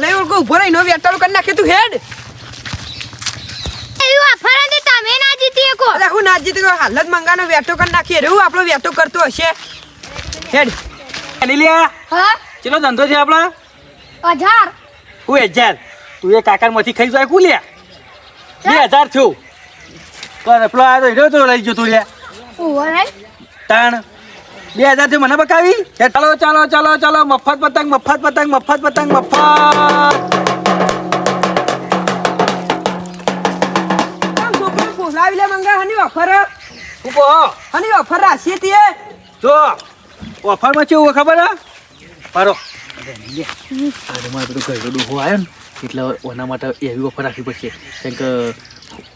નહીં ઓળખો ઊભો રહીને વેટાળો કરી નાખે તું હેડ. એવું હતી તમે ના જીતી કો અરે હું ના જીતી ગયો હાલત મંગાનો વેટો કરી નાખીએ. રહ્યું આપણો વેટો કરતો હશે. હેડ. એની લ્યા હા? ચલો ધંધો છે આપણો? હજાર. હું હજાર. તું એ કાકામાંથી ખાઈ જાય કું લે. હજાર થયું. કર પેલો આ તો હીરો તો લઈ ગયો તું લ્યા ઓવર તાણ. બે હજારથી મને બકાવી ચાલો ચાલો ચાલો ચાલો મફત પતંગ મફત પતંગ મફત પતંગ મફત. આમ બોલાવી લે મંગા હની ઓફર ઊભો હની ઓફર રાશી હતી એ જો ઓફરમાં કેવું ખબર હે? પારો અરે મારે બધું ઘરનો ડોહો આવ્યો ને એટલે ઓના માટે એવી ઓફર રાખવી પડશે. કેમ કે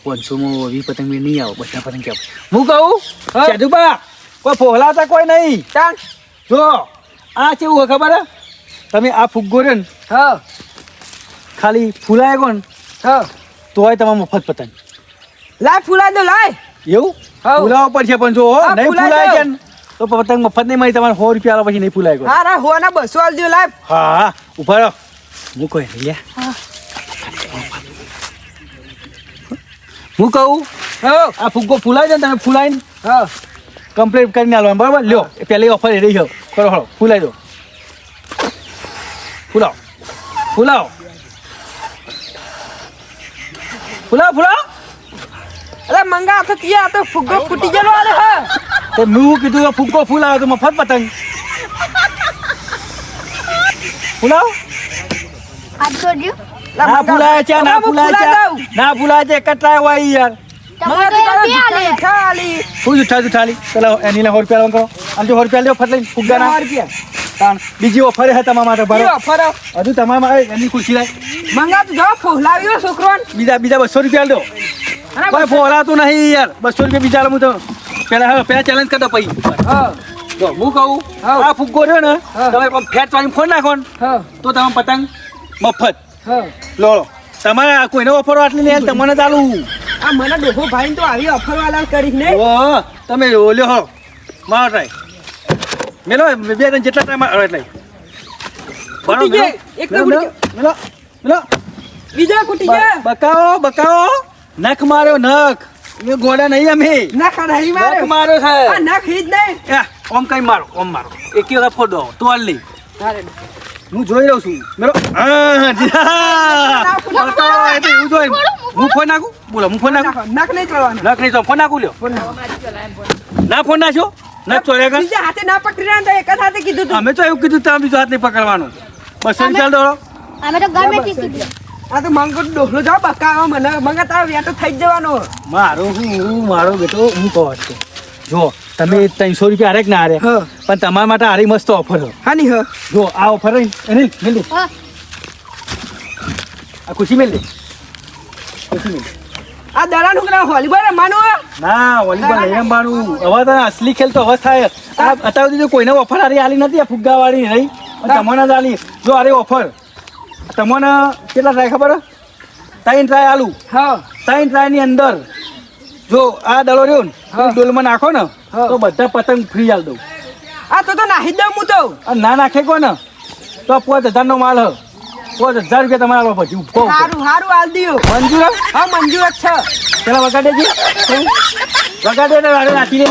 પાંચસોમાં વી પતંગ નહીં આવે બધા પતંગ કેમ હું કહું? હા. કોઈ ફોહલાતા કોઈ નહીં. ચાલ. જો આ કેવું હોય ખબર હે? તમે આ ફુગ્ગો રહ્યો ને હા. ખાલી ફૂલાય કોણ હા. તોય તમારે મફત પતંગ લાય ફૂલા દો લાય. એવું? હા. ફૂલાવો પડશે પણ જો હો, હા, નહીં ફૂલાય છે તો પતંગ મફત નહીં મળી તમારે સો રૂપિયા પછી નહીં ફૂલાય કોઈ. હા રા હોના બસો આલ દો લાય. હા હા ઊભા રહો. હું કોઈ નહીં હું. કહું? હા. આ ફુગ્ગો ફૂલાય છે ને તમે ફૂલાઈને હા. કમ્પ્લીટ કરીને આલો બરાબર? લ્યો પહેલી ઓફર એ રહી કરો હળો ફૂલાઈ દો. ફૂલાવો. ફૂલાવો. ફૂલાવો ફૂલાવો. અરે મંગા આ તો તિયા આ તો ફુગ્ગો ફૂટી ગયેલો અરે હા. તે મેં કીધું ફુગ્ગો ફૂલાવો તો મફત પતંગ. ફૂલાવો. મંગા, ફૂલાય છે ના ફૂલાય છે. ના ફૂલાય છે એક હોય યાર. એમ બી જુઠ્ઠા જુઠ્ઠાલી પેલા એની લે સો રૂપિયા કરો અને જો સો રૂપિયા લ્યો ફટ લઈને ફુગ્ગાના રૂપિયા બીજી ઓફર હે તમારા માટે ઓફર? હજુ તમારા માટે એની ખુશી લાય મંગા તું જાઓ ફોલાવ્યો છોકરોને. બીજા બીજા બસો રૂપિયા દો ભાઈ કોઈ ફોલાતું નહીં યાર. બસો રૂપિયા બીજા હું તો પેલા હા પેલા ચેલેન્જ કરતો પછી. હા. જો હું કહું આ ફુગ્ગો રહ્યો ને હા. તમે ફેટ વાળી ફોન નાખો ને તો તમે પતંગ મફત. હા. લો લો. તમારે કોઈને ઓફર આટલી નહીં તમને ચાલુ આ મને ડોહો ભાઈ તો આવી ઓફર વાળા કરી ને. ઓ તમે ઓલ્યો હો. મારો ટ્રાય મેલો બે ત્રણ જેટલા ટ્રાય એટલે. બરો. એક તો મેલો મેલો મેલો. બીજા કુટી ગયા. બકાઓ બકાઓ નખ માર્યો નખ. એ ગોડા નહીં અમે. ના ખાડા નખ મારે માર્યો છે. આ ના ખરીદ નહીં. ઓમ કઈ મારો ઓમ મારો. એક વખત ફોડો તો અલ્લી હું જોઈ રહ્યો છું. મેરો એવું જોઈ. હું ફોન નાખું? બોલો હું ફોન નાખું નાખ? નહીં ચડવાનો નખ નહીં તો ફોન નાખું લ્યો. ના ફોન નાખ્યો? ના ચોર્યા કર બીજા હાથે ના પકડી રહ્યા ને તો એક જ હાથે કીધું અમે તો એવું કીધું તમે બીજો હાથ નહીં પકડવાનું. બસ ચાલ દોડો. અમે તો ગમે તે કીધું. આ તો મંગો ડોહલો જાવ બકાવા મને. મંગા તારો વ્યાટો થઈ જ જવાનો. મારો હું હું મારો બેટો હું કહો છું. જો તમે ત્રણસો રૂપિયા હારે ના હારે. હા. પણ તમારા માટે હારી મસ્ત ઓફર હો હ. જો આ ઓફર અનિલ મેલ હા. આ ખુશી મેલ ખુશી મેલ આ દડાનું કરા વોલીબોલ રમવાનું હે? ના વોલીબોલ નહીં રમવાનું. હવે તો અસલી ખેલ તો હવે થાય. આ અત્યાર સુધી તો કોઈને ઓફર હારી આલી નથી આ ફુગ્ગા વાળી રહી તમને જ આલી. જો અરે ઓફર તમને કેટલા થાય ખબર? હે? ત્રણ ટ્રાય આલુ. હા. ત્રણ ટ્રાયની અંદર. જો આ દડો રહ્યો ને ડોલમાં નાખો ને. તો બધા પતંગ ફ્રી આલ દઉં. આ તો તો નાહી દઉં હું તો. ના નાખે કોને? તો પાંચ હજાર નો માલ હ. પાંચ હજાર રૂપિયા તમારે આલવા પછી ઊભો સારું હારું આલ દિયો. મંજૂર? હા મંજૂર જ છે. પેલા વગાડે છે વગાડે ને વાડે નાખી દે.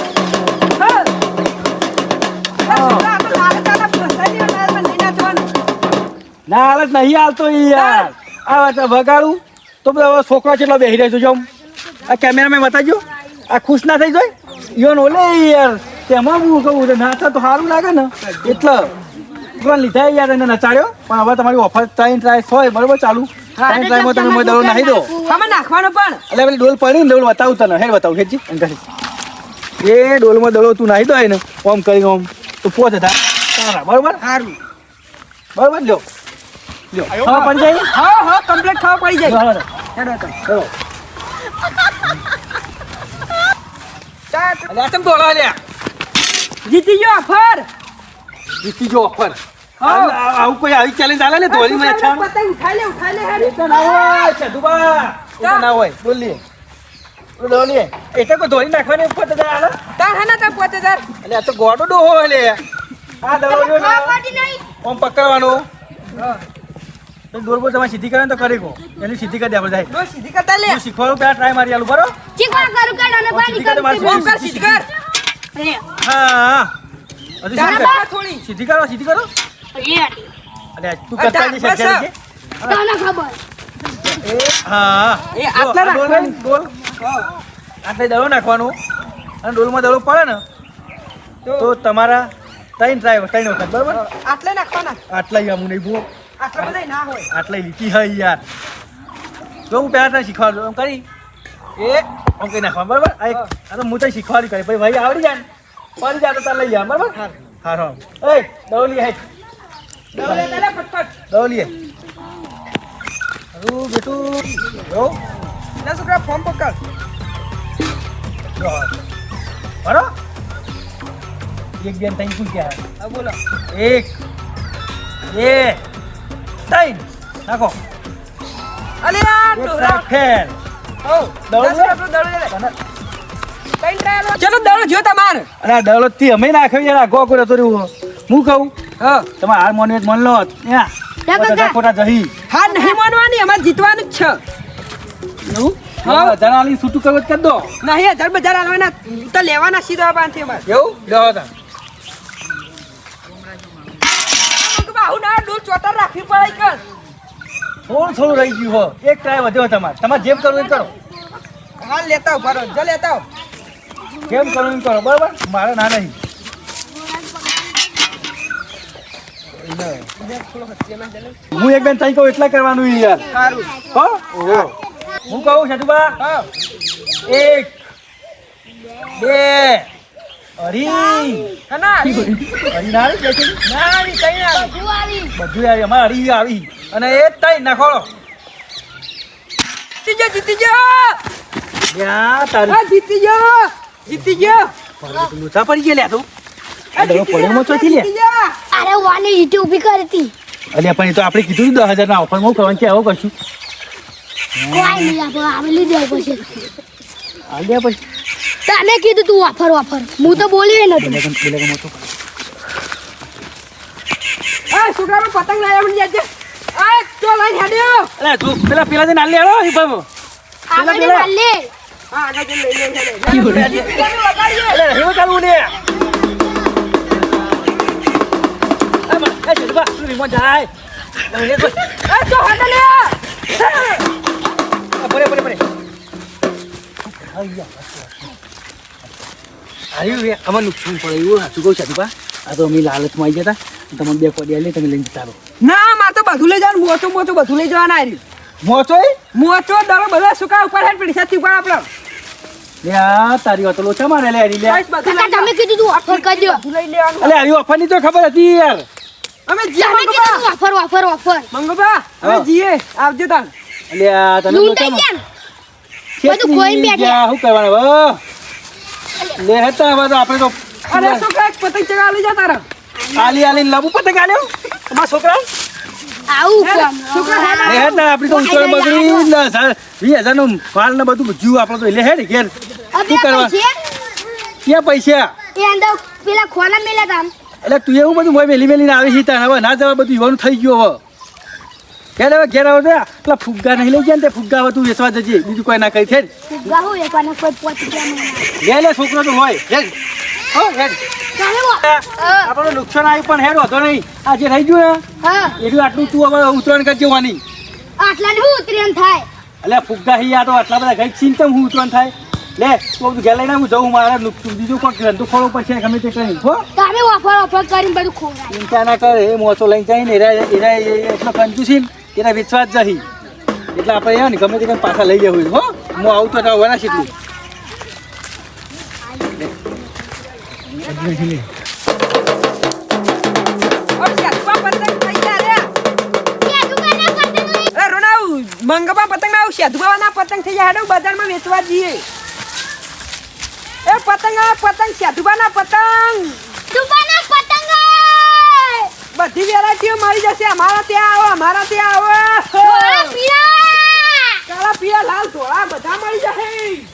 ના હાલત નહીં હાલતો યાર. આ વગાડું તો બધા હવે છોકરા કેટલા બેસી રહ્યા છો આમ. આ કેમેરામેન બતાવજો. આ ખુશ ના થઈ જાય? ઈવન ઓલે યાર તેમાં હું કહું નાચા તો સારું લાગે ને. એટલે પેલા લીધા યાર એને નચાડ્યો. પણ હવે તમારી ઓફર ત્રણ ટ્રાય હોય બરોબર ચાલુ. ત્રણ ટ્રાયમાં તમે મને દડો નાખી દો. આમાં નાખવાનો પણ. એટલે પેલી ડોલ પડી ને ડોલ બતાવું તને. હેડ બતાવું હેજી અંકલ એ ડોલમાં દડો તું નાખી દો એને. ઓમ કરી ઓમ. તો પોચ હતા સારા બરોબર? સારું. બરોબર લ્યો. લ્યો. હા પડી જાય? હા હા કમ્પ્લીટ ખાવા પડી જાય. હેડો ચાલ, અલ્યા કેમ દોડા લ્યા? જીતી ગયો ઓફર જીતી ગયો ઓફર હા. આવું- કોઈ આવી ચેલેન્જ આલે ને ધોરી મને છાણ પતંગ ઉઠાઈ લે ઉઠાઈ લે. એ તો ના હોય ચંદુબા તો ના હોય. બોલ બોલ એટલે કોઈ ધોરી નાખવાની ઉપર તો આલે? તાર હે ને તાર પાંચ હજાર? એટલે આ તો ગોડો ડોહો લે. આ દડો જો ને. ઓમ પકડવાનો. હા. દોર બોર તમારે સીધી કરે તો કરી કો. એની સીધી કરી દે આપણે જાય. સીધી કરતા લે. હું શીખવાડું પેલા ટ્રાય મારી આલું બરો શીખવા કરું કે અને સીધી કર મારી કર સીધી કર? હા હા. હજી સીધી કર થોડી. સીધી કરો સીધી કરો. અરે તું કરતા નહીં શકે કે તને ખબર. એ હા. એ આટલા રાખવાનું. ડોલ આટલે દળો નાખવાનું. અને ડોલમાં દળો પડે ને તો તમારા ત્રણ ટ્રાય ત્રણ વખત બરાબર? આટલે નાખવાના. આટલા આમ નહીં ભૂ આટલા બધા ના હોય. આટલા લીટી હોય યાર. જો હું પહેલા તને શીખવાડું એમ કરી. એ આમ કઈ નાખવા બરાબર? આ તો હું તને શીખવાડી કરી. ભાઈ ભાઈ આવડી જાય ફરી જાય તો તાર લઈ જાય બરાબર? હા હા એ ડવલી હે ડવલી ડોલ લે લે ફટફટ. ડવલી હે અરું બેટું. જો. ના છોકરા ફોર્મ પકડ. બરો એક બેન ત્રણ પૂછ્યા હા બોલો. એક. બે. ત્રણ નાખો. અલે યાર ડોરા હો ચલો દોડ જો તમાર. અરે આ થી અમે નાખ્યો યાર ગો આગો તો રહ્યો હું કહું હા. તમાર હાર મોની મન લો. ત્યાં જા ખોટા જહી. હાર નહીં માનવાની અમારે જીતવાનું જ છે. એવું? હા. હા જણાલી છૂટું કરવું કર કરી દો. નહીં હજાર બજાર આલવાના તો લેવાના સીધા બાંધી અમારે. એવું? લ્યો તા આવું ના ડોલ ચોતર રાખવી પડે કર થોડું થોડું રહી ગયું હો. એક ટ્રાય વધ્યો તમારે. તમારે જેમ કરવું એમ કરો. હાલ લેતા આવ ભરો જ લેતા કરવું એમ કરો. બરાબર? મારે ના નહીં. હું એક બેન તઈ કહું એટલા કરવાનું યાર. સારું. હો? હું કહું છતુબા એક બે. કના આવી અઢી ના આવી ના આવી. ના આવી. બધું આવી અમારે અરી આવી. અને એ જ તઈ નાખો જીતી ગયો જીતી ગયો. યા તારી જીતી ગયો જીતી ગયો. લોચા પડી ગયા લ્યા તું. અરે પડ્યામાં ચોથી લે. અરે વાની ઈટી ઊભી કરી હતી. અલ્યા પણ એ તો આપણે કીધું દસ હજાર ના ઓફરમાં કરવાનું છે આવું કરશું. કોઈ નહીં આપણે આવેલી દે પછી. આલ્યા પછી. તને કીધું તું વાફર વાફર હું તો બોલી નતું પેલા કેમ- પેલા કેમ હતો? આ છોકરાનો પતંગ લાવ્યા મને જાજે આ તો લઈને હેડ્યો. અલ્યા તું પેલા પેલા જઈને આલી આગળ હા આગળ જઈને લઈ ચાલુ એ તું જાય? તો લે. પરે પરે. આવ્યું રે આમાં નુકસાન પડે એવું સાચું કહું છતુબા આ તો અમે લાલચમાં આવી તમને બે કોડી આલી તમે લઈને જતા ના માં તો બધું લઈ જવાનું. મોટું મોટું બધું લઈ જવાના આવી મોચો મોટો દડો બધા સુકા ઉપર હેડ પડી સાથી ઉપર આપણો લે આ તારી વાત લોચા મારે લે લે. કાકા તમે કીધું તું વાફર કરી લઈ લેવાનું. અલે આવી ઓફરની તો ખબર હતી યાર. અમે જીએ તમે કીધું વાફર વાફર વાફર મંગોબા અમે જીએ. આવજો તાન. અલે આ તને લોચા બધું કોઈ બેઠા. શું કરવાનું હવે લે હતા હવે તો આપણે તો અરે છોકરા પતંગ ચગા લઈ જા તારા. આલી આલી લબુ પતંગ આલ્યો? તમારા છોકરા? આવું છોકરા હેડ. લે હેડ આપણી તો ઉંચો બગડી ના હજાર વી હજારનું માલ ને બધું જીવ આપણો તો લે ને ઘેર. શું કરવા? ક્યાં પૈસા? એ અંદર પેલા ખોલા મેલા તા એટલે તું એવું બધું મેલી મેલીને આવી છે તાણ હવે ના જવા બધું યુવાનું થઈ ગયું હવે. ઘેર હવે ઘેર આવે પેલા ફુગ્ગા નહીં લઈ જાય ને તે ફુગ્ગા તું વેચવા જજે બીજું કોઈ ના કઈ છે ફુગ્ગા હોય કોઈ પોચ લે લે છોકરો તો હોય હેડ હો હેડ નુકસાન આવ્યું પણ હેડ વાંધો નહીં આ જે રહી ગયું ને હા એટલું આટલું તું હવે ઉતરણ કરજે વાની આટલા હું ઉતરી થાય એટલે ફુગ્ગા હી આ તો આટલા બધા ગઈ તો હું ઉતરણ થાય લે તો બધું ઘેર લઈને હું જઉં મારે નુકસાન બીજું કોઈ ધંધો ખોલવો પછી ગમે તે કરી હો તમે ઓફર ઓફર કરીને બધું ખોરાય ચિંતા ના કર એ મોસો લઈને જાય ને એરા એરા એટલો કંજુસી ને વેચવા વિશ્વાસ જહી એટલે આપણે એવા ને ગમે તે પાછા લઈ જવું હો. હું આવું તો ના વરાશ એટલું પતંગ થઈ ગયા રે પતંગ લઈ અરે રોનાવ મંગબા પતંગ ના સાધુબા ના પતંગ થઈ જાય હેડો બજારમાં વેચવા જઈએ. એ પતંગ આ પતંગ સાધુબા ના પતંગ. દુકાને પતંગ બધી વેરાયટીઓ મળી જશે. અમારા ત્યાં આવો અમારા ત્યાં આવો. કાળા પીળા લાલ ધોળા બધા મળી જશે.